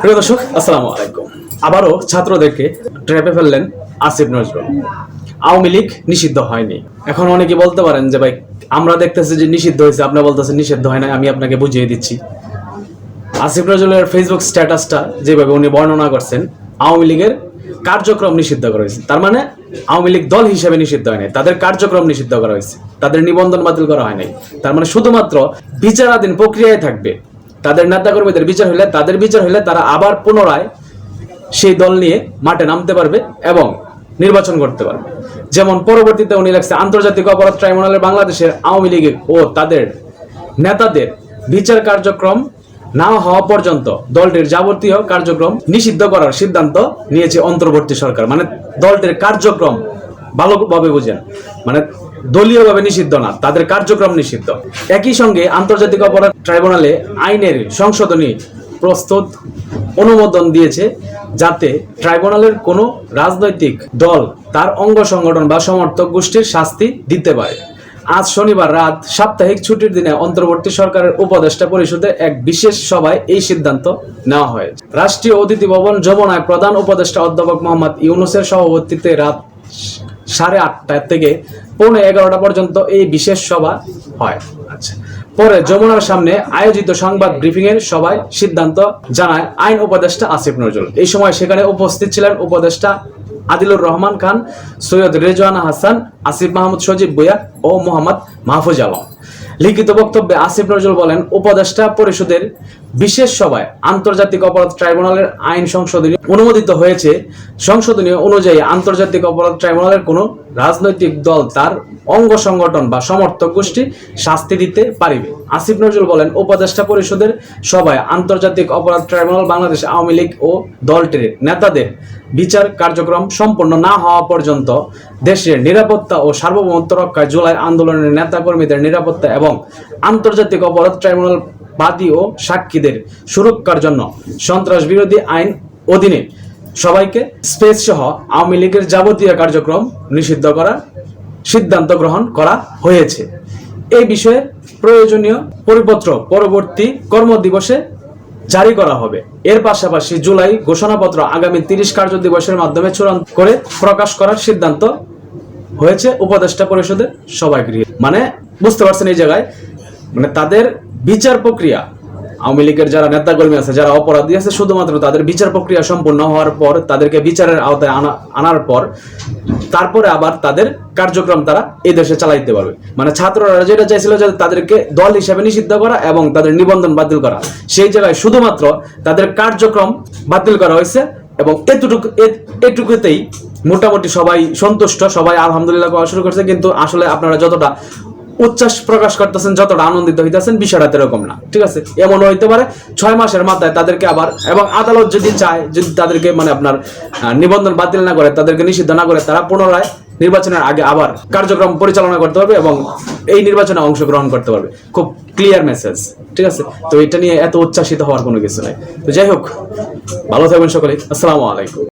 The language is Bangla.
প্রিয় দর্শক, আসসালামু আলাইকুম। আবারও ছাত্রদেরকে ট্র্যাপে ফেললেন আসিফ নজরুল। আওয়ামী লীগ নিষিদ্ধ হয়নি। এখন অনেকে বলতে পারেন যে, ভাই, আমরা দেখতেছি যে নিষিদ্ধ হয়েছে, আপনি বলতেছেন নিষিদ্ধ হয় না আমি আপনাকে বুঝিয়ে দিচ্ছি। আসিফ নজরুলের ফেসবুক স্ট্যাটাসটা যেভাবে উনি বর্ণনা করছেন, আওয়ামী লীগের কার্যক্রম নিষিদ্ধ করা হয়েছে। তার মানে আওয়ামী লীগ দল হিসেবে নিষিদ্ধ হয় নাই, তাদের কার্যক্রম নিষিদ্ধ করা হয়েছে, তাদের নিবন্ধন বাতিল করা হয় নাই। তার মানে শুধুমাত্র বিচারাধীন প্রক্রিয়ায় থাকবে তাদের নেতাকর্মীদের বিচার হলে, তাদের বিচার হলে তারা আবার পুনরায় সেই দল নিয়ে মাঠে নামতে পারবে এবং নির্বাচন করতে পারবে। যেমন পরবর্তীতে উনি লাগছে আন্তর্জাতিক অপরাধ ট্রাইব্যুনালের বাংলাদেশের আওয়ামী লীগের ও তাদের নেতাদের বিচার কার্যক্রম না হওয়া পর্যন্ত দলটির যাবতীয় কার্যক্রম নিষিদ্ধ করার সিদ্ধান্ত নিয়েছে অন্তর্বর্তী সরকার। মানে দলটির কার্যক্রম ভালোভাবে বুঝেন। মানে দলীয়ভাবে নিষিদ্ধ না, তাদের কার্যক্রম নিষিদ্ধ। একই সঙ্গে আন্তর্জাতিক অপরাধ ট্রাইব্যুনালে আইনের সংশোধনী প্রস্তুত অনুমোদন দিয়েছে যাতে ট্রাইব্যুনালের কোনো রাজনৈতিক দল তার অঙ্গ সংগঠন বা সমর্থক গোষ্ঠীর শাস্তি দিতে পারে। আজ শনিবার রাত সাপ্তাহিক ছুটির দিনে অন্তর্বর্তী সরকারের উপদেষ্টা পরিষদের এক বিশেষ সভায় এই সিদ্ধান্ত নেওয়া হয়। রাষ্ট্রীয় অতিথি ভবন যমুনায় প্রধান উপদেষ্টা অধ্যাপক মোহাম্মদ ইউনুসের সভাপতিত্বে রাত সাড়ে আটটা থেকে পৌনে এগারোটা পর্যন্ত এই বিশেষ সভা হয়। আচ্ছা। পরে যমুনার সামনে আয়োজিত সংবাদ ব্রিফিং এর সভায় সিদ্ধান্ত জানায় আইন উপদেষ্টা আসিফ নজরুল। এই সময় সেখানে উপস্থিত ছিলেন উপদেষ্টা আদিলুর রহমান খান, সৈয়দ রেজওয়ানা হাসান, আসিফ মাহমুদ সজিব বুয়া ও মোহাম্মদ মাহফুজ আলম। লিখিত বক্তব্যে আসিফ নজরুল বলেন, উপদেষ্টা পরিষদের বিশেষ সভায় আন্তর্জাতিক অপরাধ ট্রাইব্যুনালের আইন সংশোধনী অনুমোদিত হয়েছে। সংশোধনী অনুযায়ী আন্তর্জাতিক অপরাধ ট্রাইব্যুনালের কোনো রাজনৈতিক দল তার অঙ্গ সংগঠন বা সমর্থক গোষ্ঠী শাস্তি দিতে পারিবে। আসিফ নজরুল বলেন, উপদেষ্টা পরিষদের সভায় আন্তর্জাতিক অপরাধ ট্রাইব্যুনাল, বাংলাদেশ আওয়ামী লীগ ও দলটির নেতাদের বিচার কার্যক্রম সম্পন্ন না হওয়া পর্যন্ত দেশের নিরাপত্তা ও সার্বভৌমত্ব রক্ষায় জুলাই আন্দোলনের নেতাকর্মীদের নিরাপত্তা এবং আন্তর্জাতিক অপরাধ ট্রাইব্যুনাল বাদী ও সাক্ষীদের সুরক্ষার জন্য সন্ত্রাস বিরোধী আইন অধীনে সবাইকে স্পেস সহ আওয়ামী লীগের যাবতীয় কার্যক্রম নিষিদ্ধ করার সিদ্ধান্ত গ্রহণ করা হয়েছে। এই বিষয়ে প্রয়োজনীয় পরিপত্র পরবর্তী কর্মদিবসে জারি করা হবে। এর পাশাপাশি জুলাই ঘোষণাপত্র আগামী তিরিশ কার্য দিবসের মাধ্যমে চূড়ান্ত করে প্রকাশ করার সিদ্ধান্ত হয়েছে উপদেষ্টা পরিষদের সবাই গৃহে মানে বুঝতে পারছেন এই জায়গায়? মানে তাদের বিচার প্রক্রিয়া আওয়ামী লীগের যারা নেতাকর্মী আছে, যারা অপরাধী আছে, শুধুমাত্র তাদের বিচার প্রক্রিয়া সম্পূর্ণ হওয়ার পর তাদেরকে বিচারের আওতায় আনা, আনার পর তারপরে আবার তাদের কার্যক্রম তারা এই দেশে চালাইতে পারবে। মানে ছাত্ররা যেটা চাইছিল যে তাদেরকে দল হিসেবে নিষিদ্ধ করা এবং তাদের নিবন্ধন বাতিল করা। সেই জায়গায় শুধুমাত্র তাদের কার্যক্রম বাতিল করা হয়েছে এবং এতটুকু এটুকুতেই মোটামুটি সবাই সন্তুষ্ট, সবাই আলহামদুলিল্লাহ শুরু করছে। কিন্তু আসলে আপনারা যতটা উচ্ছ্বাস প্রকাশ করতেছেন, যতটা আনন্দিত হইতেছেন, বিষয়টা এরকম না। ঠিক আছে? এমন হইতে পারে, ছয় মাসের মাথায় তাদেরকে আবার, এবং আদালত যদি চায়, যদি তাদেরকে মানে আপনার নিবন্ধন বাতিল না করে, তাদেরকে নিষিদ্ধ না করে, তারা পুনরায় নির্বাচনের আগে আবার কার্যক্রম পরিচালনা করতে পারবে এবং এই নির্বাচনে অংশগ্রহণ করতে পারবে। খুব ক্লিয়ার মেসেজ ঠিক আছে? তো এটা নিয়ে এত উচ্ছ্বাসিত হওয়ার কোনো কিছু নাই। তো যাই হোক, ভালো থাকবেন সকলে আসসালামু আলাইকুম।